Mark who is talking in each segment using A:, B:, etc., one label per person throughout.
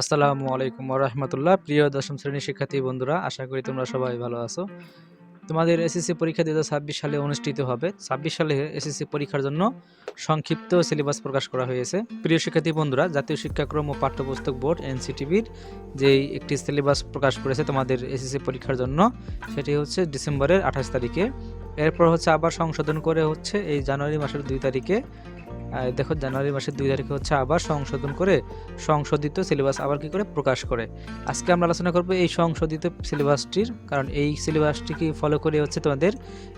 A: আসসালামু আলাইকুম রহমতুল্লাহ প্রিয় দশম শ্রেণির শিক্ষার্থী বন্ধুরা, আশা করি তোমরা সবাই ভালো আছো। তোমাদের এসএসসি পরীক্ষা দু হাজার ছাব্বিশ সালে অনুষ্ঠিত হবে। ছাব্বিশ সালে এসএসসি পরীক্ষার জন্য সংক্ষিপ্ত সিলেবাস প্রকাশ করা হয়েছে। প্রিয় শিক্ষার্থী বন্ধুরা, জাতীয় শিক্ষাক্রম ও পাঠ্যপুস্তক বোর্ড, এনসিটিভির যেই একটি সিলেবাস প্রকাশ করেছে তোমাদের এসএসসি পরীক্ষার জন্য, সেটি হচ্ছে ডিসেম্বরের আঠাশ তারিখে। এরপর হচ্ছে আবার সংশোধন করে হচ্ছে এই জানুয়ারি মাসের দুই তারিখে। দেখো, জানুয়ারি মাসের দুই তারিখে হচ্ছে আবার সংশোধন করে সংশোধিত সিলেবাস আবার কি করে প্রকাশ করে। আজকে আমরা আলোচনা করব এই সংশোধিত সিলেবাসটির কারণ এই সিলেবাসটিকে ফলো করে হচ্ছে তোমাদের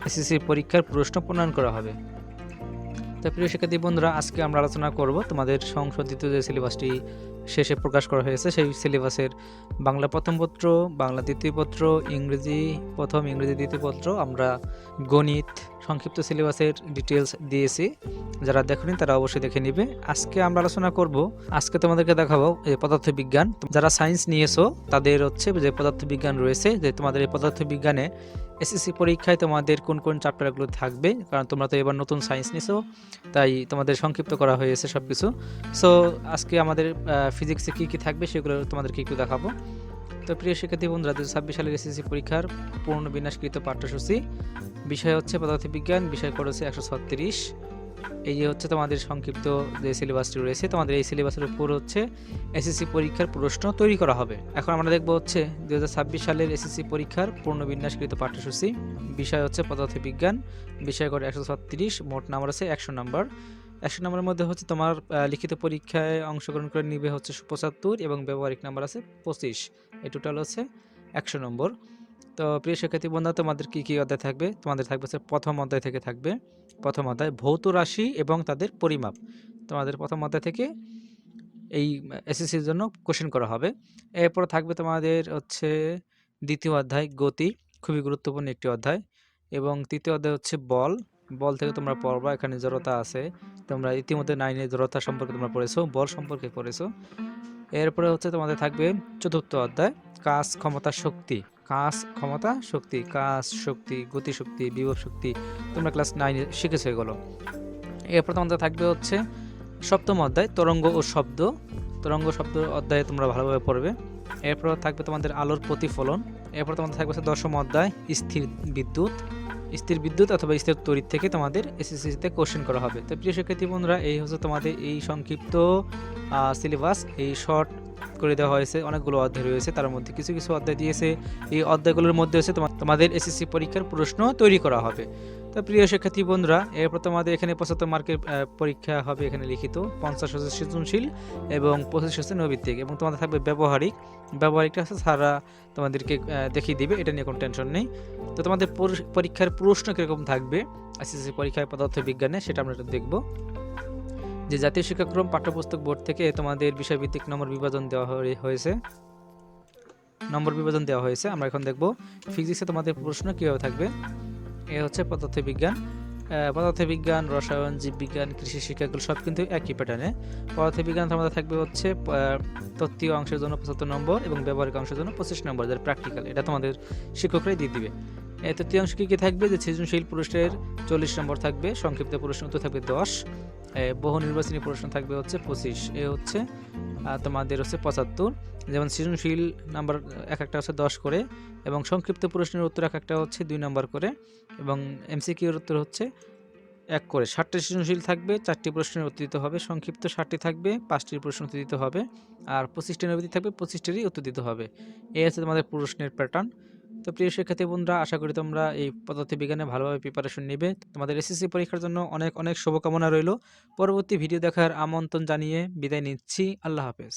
A: এসএসসি পরীক্ষার প্রশ্ন প্রণয়ন করা হবে। তো প্রিয় শিক্ষার্থী বন্ধুরা, আজকে আমরা আলোচনা করব তোমাদের সংশোধিত যে সিলেবাসটি শেষে প্রকাশ করা হয়েছে, সেই সিলেবাসের বাংলা প্রথম পত্র, বাংলা দ্বিতীয় পত্র, ইংরেজি প্রথম, ইংরেজি দ্বিতীয় পত্র, আমরা গণিত সংক্ষিপ্ত সিলেবাসের ডিটেলস দিয়েছি। যারা দেখেনি, তারা অবশ্যই দেখে নিবে। আজকে আমরা আলোচনা করব, আজকে তোমাদেরকে দেখাবো যে পদার্থবিজ্ঞান। যারা সায়েন্স নিয়েছো, তাদের হচ্ছে যে পদার্থবিজ্ঞান রয়েছে, যে তোমাদের এই পদার্থবিজ্ঞানে এসএসসি পরীক্ষায় তোমাদের কোন কোন চ্যাপ্টারগুলো থাকবে, কারণ তোমরা তো এবার নতুন সায়েন্স নিছো, তাই তোমাদের সংক্ষিপ্ত করা হয়েছে সব কিছু সো আজকে আমাদের ফিজিক্সে কী কী থাকবে, সেগুলো তোমাদেরকে একটু দেখাবো। তো প্রিয় শিক্ষার্থী বন্ধুরা দু ছাব্বিশ সালের এসএসসি পরীক্ষার পূর্ণ বিন্যাসকৃত পাঠ্যসূচি। বিষয় হচ্ছে পদার্থবিজ্ঞান, বিষয় করেছে একশো ছত্রিশ। এই যে হচ্ছে তোমাদের সংক্ষিপ্ত যে সিলেবাসটি রয়েছে, তোমাদের এই সিলেবাসের উপর হচ্ছে এসএসসি পরীক্ষার প্রশ্ন তৈরি করা হবে। এখন আমরা দেখব হচ্ছে দু হাজার ছাব্বিশ সালের এসএসসি পরীক্ষার পূর্ণ বিন্যাসকৃত পাঠ্যসূচি। বিষয় হচ্ছে পদার্থবিজ্ঞান, বিষয় করে একশো ছত্রিশ, মোট নাম্বার আছে একশো নাম্বার। একশো নম্বরের মধ্যে হচ্ছে তোমার লিখিত পরীক্ষায় অংশগ্রহণ করে নিবে হচ্ছে পঁচাত্তর এবং ব্যবহারিক নাম্বার আছে পঁচিশ। এই টোটাল হচ্ছে একশো নম্বর। তো প্রিয় শিক্ষার্থী বন্ধুরা, তোমাদের কী কী অধ্যায় থাকবে? তোমাদের থাকবে হচ্ছে প্রথম অধ্যায় থেকে থাকবে। প্রথম অধ্যায়, ভৌত রাশি এবং তাদের পরিমাপ। তোমাদের প্রথম অধ্যায় থেকে এই এসএসসির জন্য কোশ্চেন করা হবে। এরপর থাকবে তোমাদের হচ্ছে দ্বিতীয় অধ্যায়, গতি। খুবই গুরুত্বপূর্ণ একটি অধ্যায়। এবং তৃতীয় অধ্যায় হচ্ছে বল। বল থেকে তোমরা পড়বা এখানে জড়তা আছে তোমরা ইতিমধ্যে নাইনের জড়তা সম্পর্কে তোমরা পড়েছো বল সম্পর্কে পড়েছো। এরপরে হচ্ছে তোমাদের থাকবে চতুর্থ অধ্যায় কাজ ক্ষমতা শক্তি। কাজ ক্ষমতা শক্তি কাজ শক্তি গতি শক্তি বিভব শক্তি তোমরা ক্লাস নাইনে শিখেছো এগুলো। এরপর তোমাদের থাকবে হচ্ছে সপ্তম অধ্যায় তরঙ্গ ও শব্দ। তরঙ্গ শব্দ অধ্যায়ে তোমরা ভালোভাবে পড়বে। এরপর থাকবে তোমাদের আলোর প্রতিফলন। এরপর তোমাদের থাকবে হচ্ছে দশম অধ্যায় স্থির বিদ্যুৎ। স্থির বিদ্যুৎ অথবা স্থির তড়িৎ থেকে তোমাদের এসএসসিতে কোশ্চেন করা হবে। তো প্রিয় শিক্ষার্থী বন্ধুরা, এই হচ্ছে তোমাদের এই সংক্ষিপ্ত সিলেবাস এই শর্ট করে দেওয়া হয়েছে, অনেকগুলো অধ্যায় রয়েছে, তার মধ্যে কিছু কিছু অধ্যায় দিয়েছে। এই অধ্যায়গুলোর মধ্যে হচ্ছে তোমা- তোমাদের এসএসসি পরীক্ষার প্রশ্ন তৈরি করা হবে। তো প্রিয় শিক্ষার্থী বন্ধুরা, এরপর তোমাদের এখানে পঁচাত্তর মার্কের পরীক্ষা হবে এখানে লিখিত, পঞ্চাশ হচ্ছে সৃজনশীল এবং পঁচিশ হচ্ছে নৈবিত্তিক এবং তোমাদের থাকবে ব্যবহারিক। ব্যবহারিকটা হচ্ছে সারা তোমাদেরকে দেখিয়ে দিবে, এটা নিয়ে কোনো টেনশন নেই। তো তোমাদের পরীক্ষার প্রশ্ন কীরকম থাকবে, এসএসসি পরীক্ষায় পদার্থ বিজ্ঞানে সেটা আমরা দেখব। যে জাতীয় শিক্ষাক্রম পাঠ্যপুস্তক বোর্ড থেকে তোমাদের বিষয়ভিত্তিক নম্বর বিভাজন দেওয়া হয়ে- হয়েছে। নম্বর বিভাজন দেওয়া হয়েছে। আমরা এখন দেখব ফিজিক্সে তোমাদের প্রশ্ন কীভাবে থাকবে। এ হচ্ছে পদার্থবিজ্ঞান। পদার্থবিজ্ঞান, রসায়ন, জীববিজ্ঞান, কৃষি শিক্ষাগুলো সব কিন্তু একই প্যাটার্নে পদার্থবিজ্ঞান তোমাদের থাকবে হচ্ছে তত্ত্বীয় অংশের জন্য পঁচাত্তর নম্বর এবং ব্যবহারিক অংশের জন্য পঁচিশ নম্বর, যার প্র্যাকটিক্যাল এটা তোমাদের শিক্ষকরাই দিয়ে দিবে। তৃতীয় অংশ কী কী থাকবে? যে সৃজনশীল পুরুষের চল্লিশ নম্বর থাকবে, সংক্ষিপ্ত প্রশ্ন উত্তর থাকবে দশ। বহু নির্বাচনী প্রশ্ন থাকবে হচ্ছে পঁচিশ, এ হচ্ছে তোমাদের হচ্ছে পঁচাত্তর। যেমন সৃজনশীল নাম্বার এক একটা হচ্ছে দশ করে এবং সংক্ষিপ্ত প্রশ্নের উত্তর এক একটা হচ্ছে দুই নাম্বার করে এবং এমসিকিউর উত্তর হচ্ছে এক করে। ষাটটি সৃজনশীল থাকবে, চারটি প্রশ্নের উত্তর দিতে হবে, সংক্ষিপ্ত ষাটটি থাকবে পাঁচটি প্রশ্ন উত্তর দিতে হবে, আর পঁচিশটি নবীতি থাকবে, পঁচিশটিরই উত্তর দিতে হবে। এই হচ্ছে তোমাদের প্রশ্নের প্যাটার্ন তো প্রিয় শিক্ষার্থী বন্ধুরা, আশা করি তোমরা এই পদার্থবিজ্ঞানে ভালোভাবে প্রিপারেশন নেবে। তোমাদের এসএসসি পরীক্ষার জন্য অনেক অনেক শুভকামনা রইল। পরবর্তী ভিডিও দেখার আমন্ত্রণ জানিয়ে বিদায় নিচ্ছি। আল্লাহ হাফেজ।